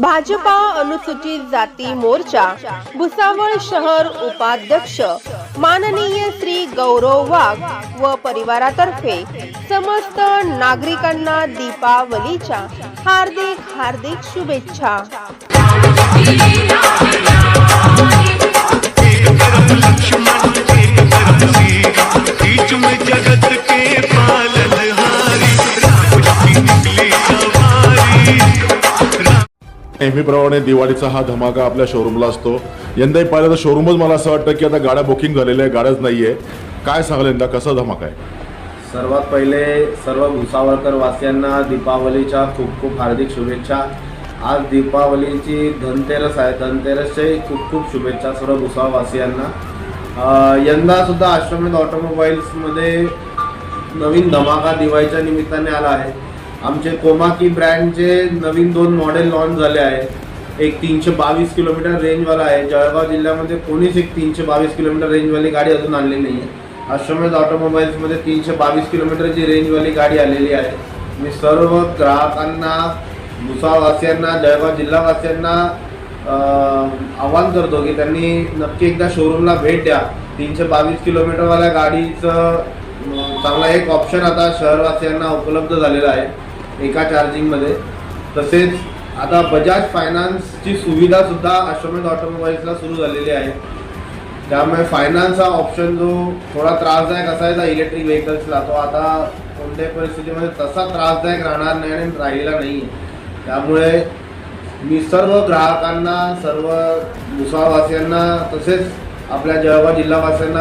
भाजपा अनुसूचित जाती मोर्चा भुसावळ शहर उपाध्यक्ष माननीय श्री गौरव वाघ व परिवारातर्फे समस्त नागरिकांना दीपावलीच्या हार्दिक हार्दिक शुभेच्छा. नेहमीप्रमाणे दिवाळीचा हा धमाका आपल्या शोरूमला असतो. यंदाही पाहिलं तर शोरूमच मला असं वाटतं की आता गाड्या बुकिंग झालेल्या आहे गाड्याच नाही आहे काय सांगाल यंदा? कसा धमाका आहे? सर्वात पहिले सर्व भुसावळकर वासियांना दीपावलीच्या खूप खूप हार्दिक शुभेच्छा. आज दीपावलीची धनतेरस आहे. धनतेरसच्याही खूप खूप शुभेच्छा सर्व भुसावळ वासियांना. यंदासुद्धा आश्रमित ऑटोमोबाईल्समध्ये नवीन धमाका दिवाळीच्या निमित्ताने आला आहे. आमचे कोमाकी ब्रँडचे नवीन दोन मॉडेल लॉन्च झाले आहे. एक तीनशे बावीस किलोमीटर रेंजवाला आहे. जळगाव जिल्ह्यामध्ये कोणीच एक तीनशे बावीस किलोमीटर रेंजवाली गाडी अजून आणलेली नाही आहे अश्वमेध ऑटोमोबाईल्समध्ये तीनशे बावीस किलोमीटरची रेंजवाली गाडी आलेली आहे. मी सर्व ग्राहकांना भुसावासियांना जळगाव जिल्हावासियांना आवाहन करतो की त्यांनी नक्की एकदा शोरूमला भेट द्या. तीनशे बावीस किलोमीटरवाल्या गाडीचं चांगला एक ऑप्शन आता शहरवासियांना उपलब्ध झालेला आहे. एका चार्जिंगमध्ये तसेच आता बजाज फायनान्सची सुविधासुद्धा अश्वमेध ऑटोमोबाईल्सला सुरू झालेली आहे. त्यामुळे फायनान्स हा ऑप्शन जो थोडा त्रासदायक असायचा इलेक्ट्रिक व्हेकल्सला तो आता कोणत्याही परिस्थितीमध्ये तसा त्रासदायक राहणार नाही आणि राहिलेला नाही त्यामुळे मी सर्व ग्राहकांना सर्व भुसावासियांना तसेच आपल्या जळगाव जिल्हावासियांना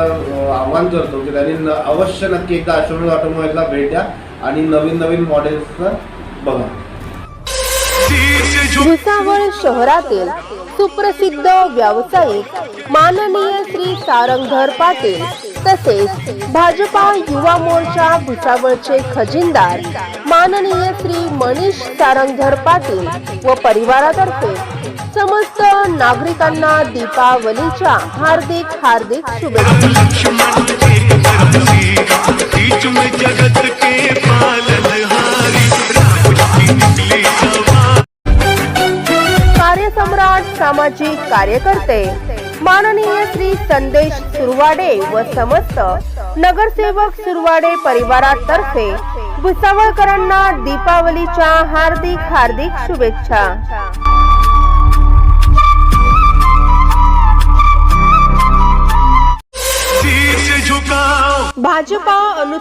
आवाहन करतो की त्यांनी न- अवश्य नक्की एकदा अश्वमेध ऑटोमोबाईलला भेट द्या. आणि नवीन नवीन मॉडेल्सचं बघा. भुसावळ शहरातील सुप्रसिद्ध व्यावसायिक माननीय श्री सारंगधर पाटील तसेच भाजपा युवा मोर्चा भुसावळचे खजिनदार माननीय श्री मनीष सारंगधर पाटील व परिवारातर्फे समस्त नागरिकांना दीपावलीच्या हार्दिक हार्दिक शुभेच्छा. कार्यसम्राट सामाजिक कार्यकर्ते माननीय श्री संदेश सुरवाडे व समस्त नगरसेवक सुरवाडे परिवारातर्फे भुसावळकरांना दीपावलीच्या हार्दिक हार्दिक शुभेच्छा.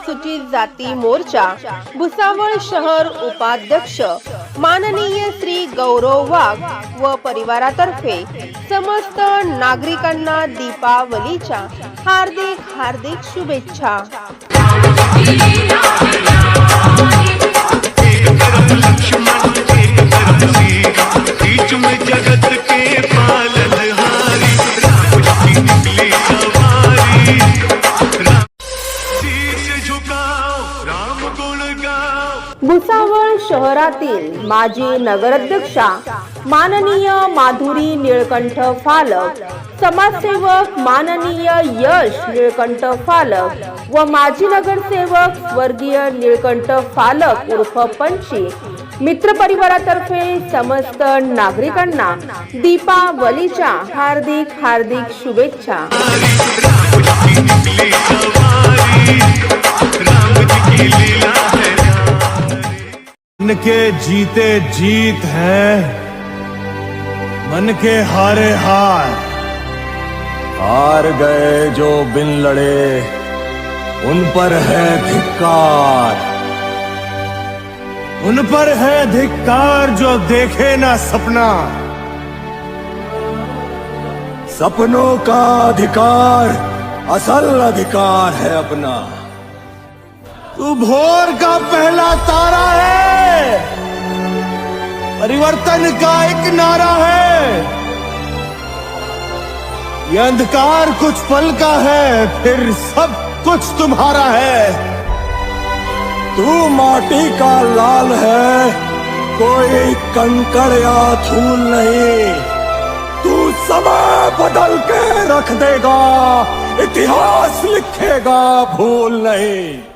अनुसूचित जाती मोर्चा भुसावळ शहर उपाध्यक्ष माननीय श्री गौरव वाघ व परिवारातर्फे समस्त नागरिकांना दीपावलीच्या हार्दिक हार्दिक शुभेच्छा. भुसावळ शहरातील माजी नगराध्यक्षा माननीय माधुरी निळकंठ फालक समाजसेवक माननीय यश निळकंठ फालक व माजी नगरसेवक स्वर्गीय निळकंठ फालक उर्फ पंची मित्र परिवारातर्फे समस्त नागरिकांना दीपावलीच्या हार्दिक हार्दिक शुभेच्छा. के जीते जीत है। मन के हारे हार। हार गए जो बिन लड़े, उन पर है धिक्कार। उन पर है धिक्कार जो देखे ना सपना। सपनों का अधिकार, असल अधिकार है अपना। तू भोर का पहला तारा है। परिवर्तन का एक नारा है। ये अंधकार कुछ पल का है, फिर सब कुछ तुम्हारा है। तू माटी का लाल है, कोई कंकड़ या धूल नहीं। तू समय बदल के रख देगा, इतिहास लिखेगा, भूल नहीं।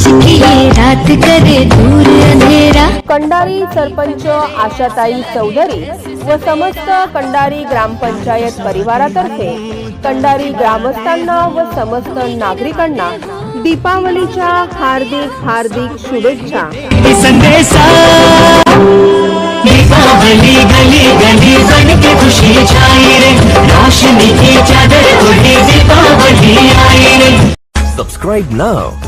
रात करे दूर अंधेरा. कंडारी सरपंच आशाताई चौधरी व समस्त कंडारी ग्रामपंचायत परिवारातर्फे कंडारी ग्रामस्थांना व समस्त नागरिकांना दीपावलीच्या हार्दिक हार्दिक शुभेच्छा. संदेशा. दीपावली गली गली बन के खुशी छाई रे. रोशनी की चादर उड़ी दीपावली आई रे. Subscribe now